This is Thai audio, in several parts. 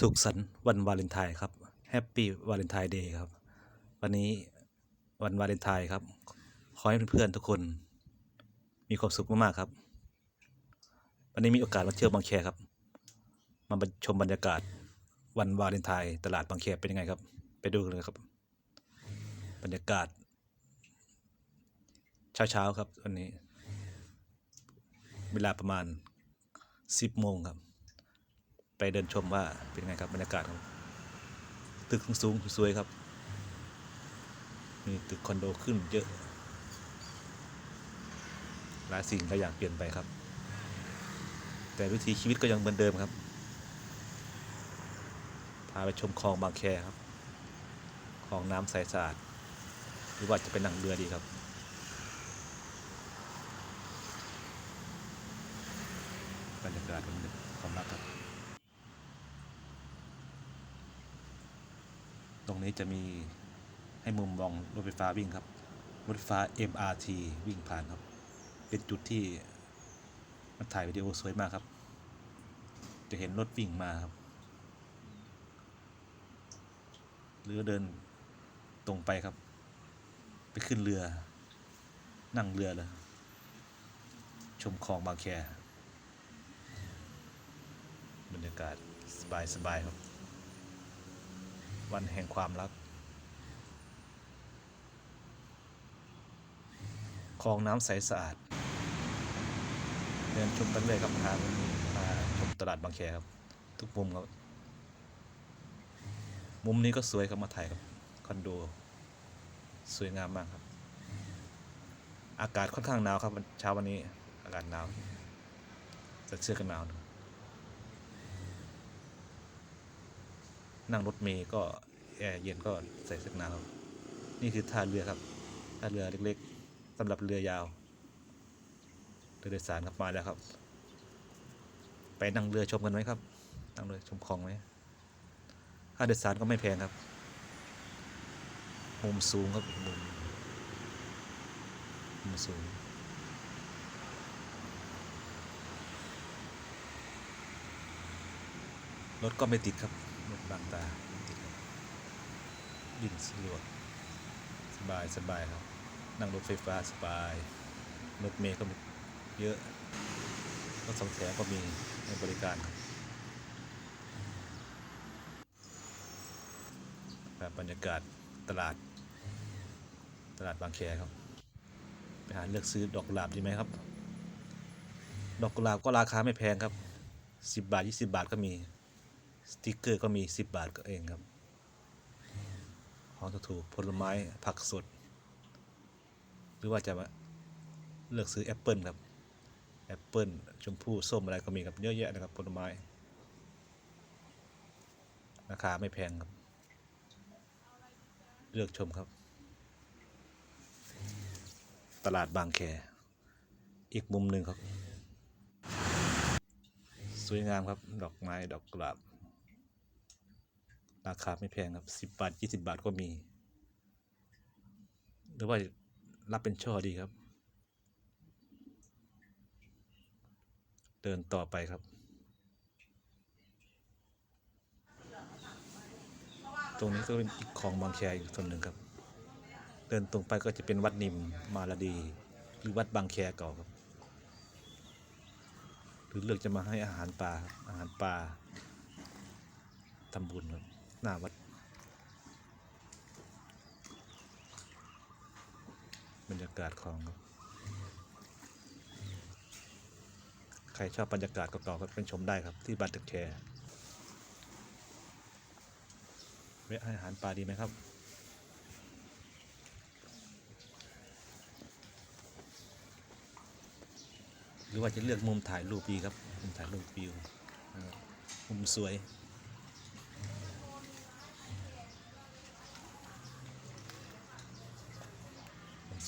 สุขสันต์วันวาเลนไทน์ครับแฮปปี้วาเลนไทน์เดย์ครับ วันนี้วันวาเลนไทน์ครับ ขอให้เพื่อนๆทุกคน มีความสุขมากๆครับ วันนี้มีโอกาสมาเที่ยวบางแคครับ มาชมบรรยากาศวันวาเลนไทน์ตลาดบางแคเป็นยังไงครับ ไปดูกันเลยครับ บรรยากาศ เช้าๆครับวันนี้ เวลาประมาณ10โมงครับ ไปเดินชมว่าเป็นไงครับบรรยากาศครับตึกสูงสวยครับ มีตึกคอนโดขึ้นเยอะ หลายสิ่งหลายอย่างเปลี่ยนไปครับ แต่วิถีชีวิตก็ยังเหมือนเดิมครับ พาไปชมคลองบางแคครับคลองน้ำใสสะอาด หรือว่าจะเป็นหนังเรือดีครับบรรยากาศเป็นความรักครับ รงนี้จะมีให้มุมมองรถไฟฟ้าวิ่งครับ รถไฟฟ้า MRT วิ่งผ่านครับ เป็นจุดที่มันถ่ายวิดีโอสวยมากครับ จะเห็นรถวิ่งมาครับ หรือเดินตรงไปครับ ไปขึ้นเรือ นั่งเรือเลยชมคลองบางแคบรรยากาศสบายๆครับ วันแห่งความรัก คลองน้ำใสสะอาด เดินชมกันเลยครับทางมาชมตลาดบางแคครับ ทุกมุมครับ มุมนี้ก็สวยครับมาถ่ายครับคอนโด สวยงามมากครับ อากาศค่อนข้างหนาวครับเช้าวันนี้อากาศหนาวใส่เสื้อกันหนาวนั่ นั่งรถเมย์ก็แอร์เย็นก็ใส่เสื้อนหนาวนี่คือท่าเรือครับท่าเรือเล็กๆสำหรับเรือยาวเรือโดยสารครับมาแล้วครับ ไปนั่งเรือชมกันไหมครับนั่งเรือชมคลองไหมค่าโดยสารก็ไม่แพงครับมุมสูงครับมุมมุมสูงรถก็ไม่ติดครับ รถบางตาติดครับบินสะดวกสบายสบายครับ นั่งรถไฟฟ้าสบายรถเมล์ก็มีเยอะรถสองแถวก็มีให้บริการครับครับบรรยากาศตลาด ตลาดบางแคครับ ไปหาเลือกซื้อดอกกุหลาบดีไหมครับ ดอกกุหลาบก็ราคาไม่แพงครับ 10 บาท 20 บาทก็มี สติกเกอร์ก็มี 10 บาทก็เองครับของถูกๆผลไม้ผักสด หรือว่าจะมาเลือกซื้อแอปเปิลครับแอปเปิลชมพู่ส้มอะไรก็มีครับเยอะแยะนะครับผลไม้ ราคาไม่แพงครับ เลือกชมครับ ตลาดบางแค อีกมุมหนึ่งครับ สวยงามครับ ดอกไม้ดอกกลาบ ราคาไม่แพงครับสิบบาทยี่สิบาทก็มี หรือว่ารับเป็นช่อดีครับ เดินต่อไปครับ ตรงนี้ก็เป็นอีกของบางแคอีกส่วนหนึ่งครับ เดินตรงไปก็จะเป็นวัดนิมมาลาดี หรือวัดบางแคเก่าครับ หรือเลือกจะมาให้อาหารปลาอาหารปลาทำบุญครับ หน้าวัดบรรยากาศของครับใครชอบบรรยากาศเก่าๆก็เป็นชมได้ครับที่บ้านตึกแคแวะให้อาหารปลาดีไหมครับหรือว่าจะเลือกมุมถ่ายรูปดีครับ มุมถ่ายรูปวิวมุมสวย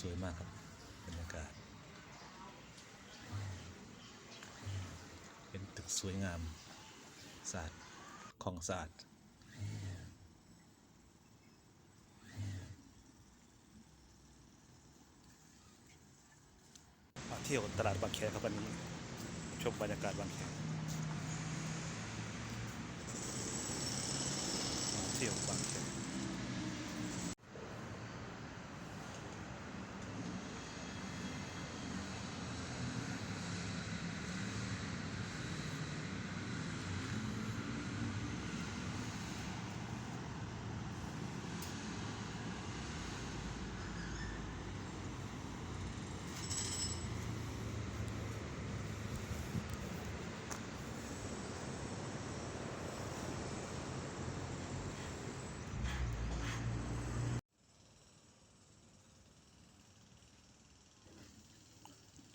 สวยมากครับบรรยากาศ เป็นตึกสวยงามสะอาดของสะอาดมาเที่ยวตลาดบางแคครับวันนี้ ชมบรรยากาศบางแคที่ยวบางแค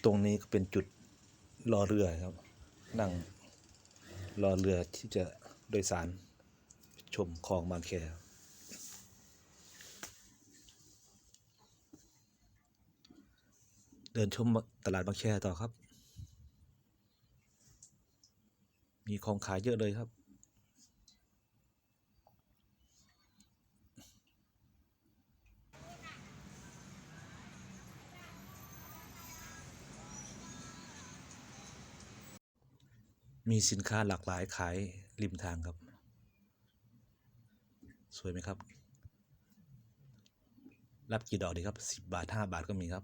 ตรงนี้ก็เป็นจุดรอเรือครับ นั่งรอเรือที่จะโดยสารชมคลองบางแคเดินชมตลาดบางแคต่อครับ มีของขายเยอะเลยครับ มีสินค้าหลากหลายขายริมทางครับ สวยไหมครับ รับกี่ดอกดีครับสิบบาทห้าบาทก็มีครับ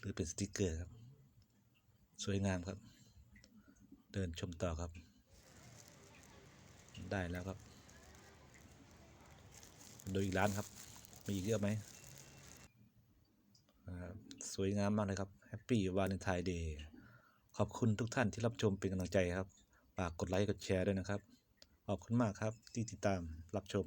หรือเป็นสติกเกอร์ครับ สวยงามครับ เดินชมต่อครับ ได้แล้วครับดูอีกร้านครับ มีอีกเยอะไหมสวยงามมากเลยครับแฮปปี้วาเลนไทน์เดย์ ขอบคุณทุกท่านที่รับชมเป็นกำลังใจครับฝากกดไลค์กดแชร์ด้วยนะครับ ขอบคุณมากครับที่ติดตามรับชม